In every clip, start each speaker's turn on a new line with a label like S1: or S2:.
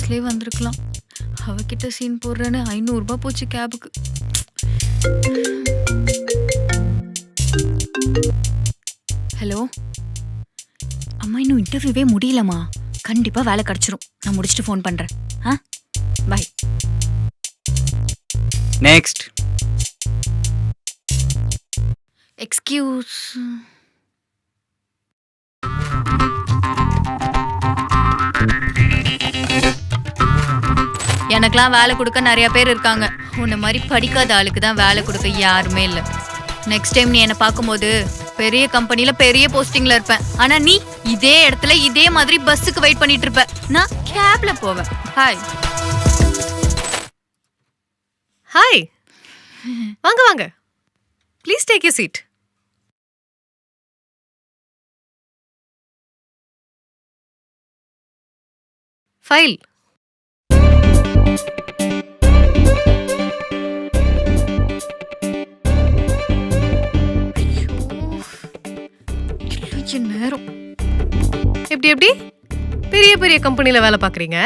S1: பஸ்லயே வந்திருக்கலாம். அவகிட்ட சீன் போடுறேன்னு ஐநூறுரூபா போச்சு கேபுக்கு ஹலோ அம்மா இன்னும் இன்டர்வியூவே முடியலம்மா. கண்டிப்பா வேலை கிடைச்சிரும். நான் முடிச்சுட்டு ஃபோன் பண்றேன். ஆ? பை
S2: நெக்ஸ்ட்
S1: எக்ஸ்கியூஸ் எனக்கெல்லாம் வேலை கொடுக்க நிறைய பேர் இருக்காங்க. உன்னை மாதிரி படிக்காத ஆளுக்கு தான் வேலை கொடுக்க யாருமே இல்லை. நெக்ஸ்ட் டைம் நீ என்னை பார்க்கும்போது பெரிய கம்பெனியில் பெரிய போஸ்டிங்ல இருப்பேன். ஆனா நீ இதே இடத்துல இதே மாதிரி பஸ்ஸுக்கு வெயிட் பண்ணிட்டு இருப்ப. நான் கேப்ல போவேன். ஹாய்
S3: ஹாய் வாங்க வாங்க. Please take you seat file
S1: நேரம்
S3: எப்படி எப்படி? பெரிய பெரிய கம்பெனில வேலை பார்க்குறீங்க?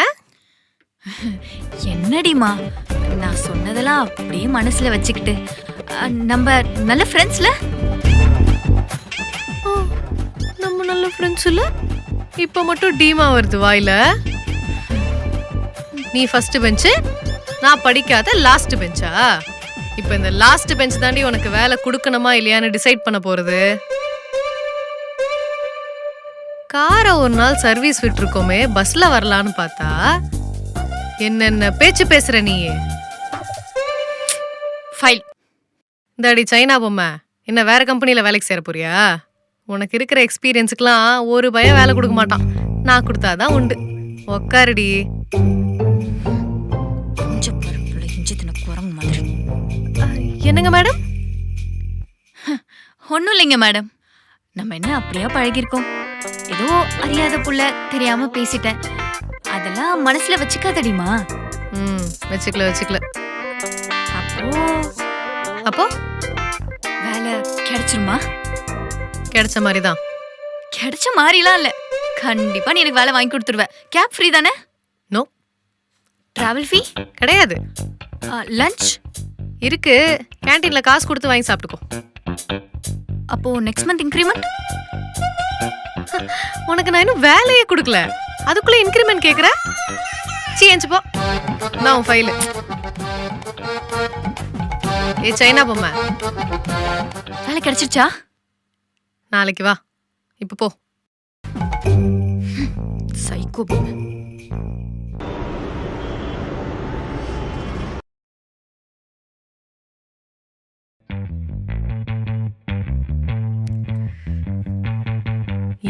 S1: என்னடிமா? நான் சொன்னதெல்லாம் அப்படியே மனசுல வச்சுக்கிட்டு நம்ம நல்ல ஃப்ரெண்ட்ஸ்ல
S3: நம்ம நல்ல ஃப்ரெண்ட்ஸ் இல்ல இப்போ மட்டும் டீமா வருது வாயில? நீ ஃபர்ஸ்ட் பெஞ்சு நான் படிக்காத லாஸ்ட் பெஞ்சா இப்போ இந்த லாஸ்ட் பெஞ்ச் தாண்டி உனக்கு வேலை கொடுக்கணுமா இல்லையான்னு டிசைட் பண்ண போறது? காரை ஒரு நாள் சர்வீஸ் விட்டுருக்கோமே பஸ்ல வரலான்னு பார்த்தா என்னென்ன பேச்சு பேசுற நீ
S1: ஃபைல்
S3: இந்தாடி சைனா பொம்மை என்ன வேற கம்பெனில வேலைக்கு சேர போறியா? உனக்கு இருக்கிற எக்ஸ்பீரியன்ஸுக்கெல்லாம் ஒரு பயம் வேலை கொடுக்க மாட்டான். நான் கொடுத்தாதான் உண்டு. உக்காருடி. என்னங்க மேடம்?
S1: ஒன்றும் இல்லைங்க மேடம். நம்ம என்ன அப்படியா பழகிருக்கோம் ஏதோ அறியாத புள்ள தெரியாம பேசிட்டேன். அதெல்லாம் மனசுல வச்சுக்காதடிமா
S3: ம் வச்சுக்கல வச்சுக்கல.
S1: அப்போ
S3: அப்போ?
S1: வேலை கிடைச்சிருமா?
S3: கிடைச்ச மாதிரி தான்
S1: கிடைச்ச மாதிரிலாம் இல்ல. கண்டிப்பா நீ எனக்கு வேலை வாங்கி கொடுத்துருவ. கேப் ஃப்ரீ தானே?
S3: நோ.
S1: டிராவல் ஃபீ
S3: கிடையாது.
S1: லஞ்ச்
S3: இருக்கு. கேண்டீன்ல காசு கொடுத்து வாங்கி சாப்பிட்டுக்கோ.
S1: அப்போ நெக்ஸ்ட் மந்த் இன்க்ரிமெண்ட்
S3: உனக்கு நான் இன்னும் வேலையே கொடுக்கல. அதுக்குள்ள இன்க்ரிமெண்ட் கேக்குற? சீ போ. நான் உன் ஃபைலு ஏ சைனா பொம்மை.
S1: வேலை கிடைச்சிருச்சா?
S3: நாளைக்கு வா. இப்போ போ.
S1: சைக்கோ பொம்மை.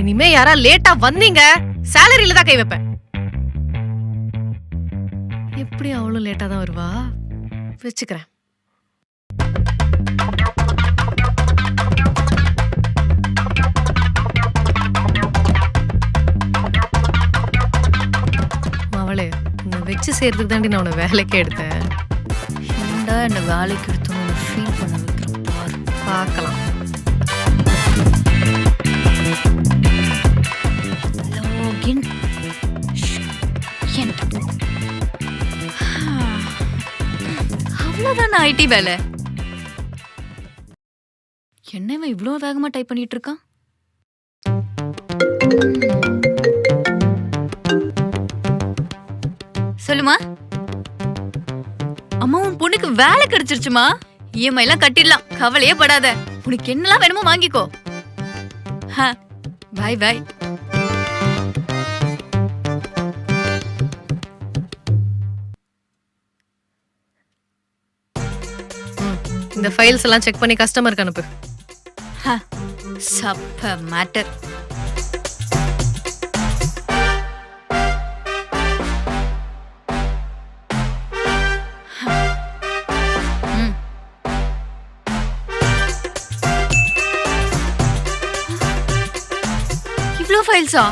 S3: இனிமே யாரா லேட்டா வந்தீங்க? சேலரியில தான் கை வைப்பேன். எப்படி அவளும் லேட்டா தான் வருவா? வச்சுக்கிறேன். அவளே உன்னை வச்சு செய்யறதுக்கு தாண்டி நான் உன்னை வேலைக்கே எடுத்தேன்.
S1: ஏன்டா என்ன வேலைக்கு எடுத்தோன்னு ஃபீல் பண்ண வைக்கிறேன் பாரு.
S3: பார்க்கலாம்.
S1: அவ்வளோதான் ஐடி வேலை? என்னவன் இவ்வளோ வேகமா டைப் பண்ணிட்டு இருக்கான்? சொல்லுமா? அம்மா உன் பொண்ணுக்கு வேலை கிடைச்சிருச்சுமா? இஎம்ஐ எல்லாம் கட்டிடலாம் கவலையே படாத. உனக்கு என்னலாம் வேணுமோ வாங்கிக்கோ. பாய் பாய்
S3: இந்த ஃபைல்ஸ் எல்லாம் செக் பண்ணி கஸ்டமருக்கு அனுப்பு.
S1: சப்ப மேட்டர் இவ்வளோ ஃபைல்ஸா